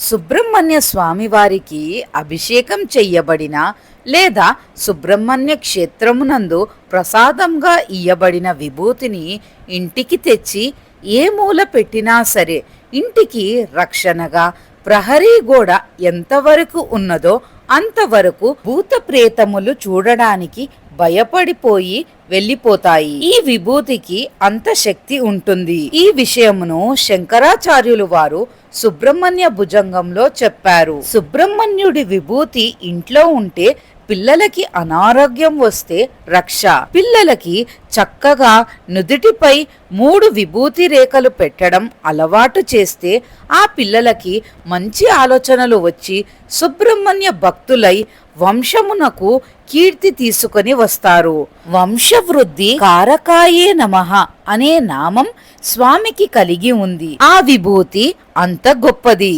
సుబ్రహ్మణ్య స్వామి వారికి అభిషేకం చెయ్యబడిన లేదా సుబ్రహ్మణ్య క్షేత్రమునందు ప్రసాదంగా ఇయ్యబడిన విభూతిని ఇంటికి తెచ్చి ఏ మూల పెట్టినా సరే ఇంటికి రక్షణగా ప్రహరీ గోడ ఎంతవరకు ఉన్నదో అంతవరకు భూత ప్రేతములు చూడడానికి భయపడిపోయి వెళ్ళిపోతాయి. ఈ విభూతికి అంత శక్తి ఉంటుంది. ఈ విషయమును శంకరాచార్యులు వారు సుబ్రహ్మణ్య భుజంగంలో చెప్పారు. సుబ్రహ్మణ్యుడి విభూతి ఇంట్లో ఉంటే పిల్లలకి అనారోగ్యం వస్తే రక్ష. పిల్లలకి చక్కగా నుదుటిపై మూడు విభూతి రేఖలు పెట్టడం అలవాటు చేస్తే ఆ పిల్లలకి మంచి ఆలోచనలు వచ్చి సుబ్రహ్మణ్య భక్తులై వంశమునకు కీర్తి తీసుకొని వస్తారు. వంశవృద్ధి కారకాయే నమః అనే నామం స్వామికి కలిగి ఉంది. ఆ విభూతి అంత గొప్పది.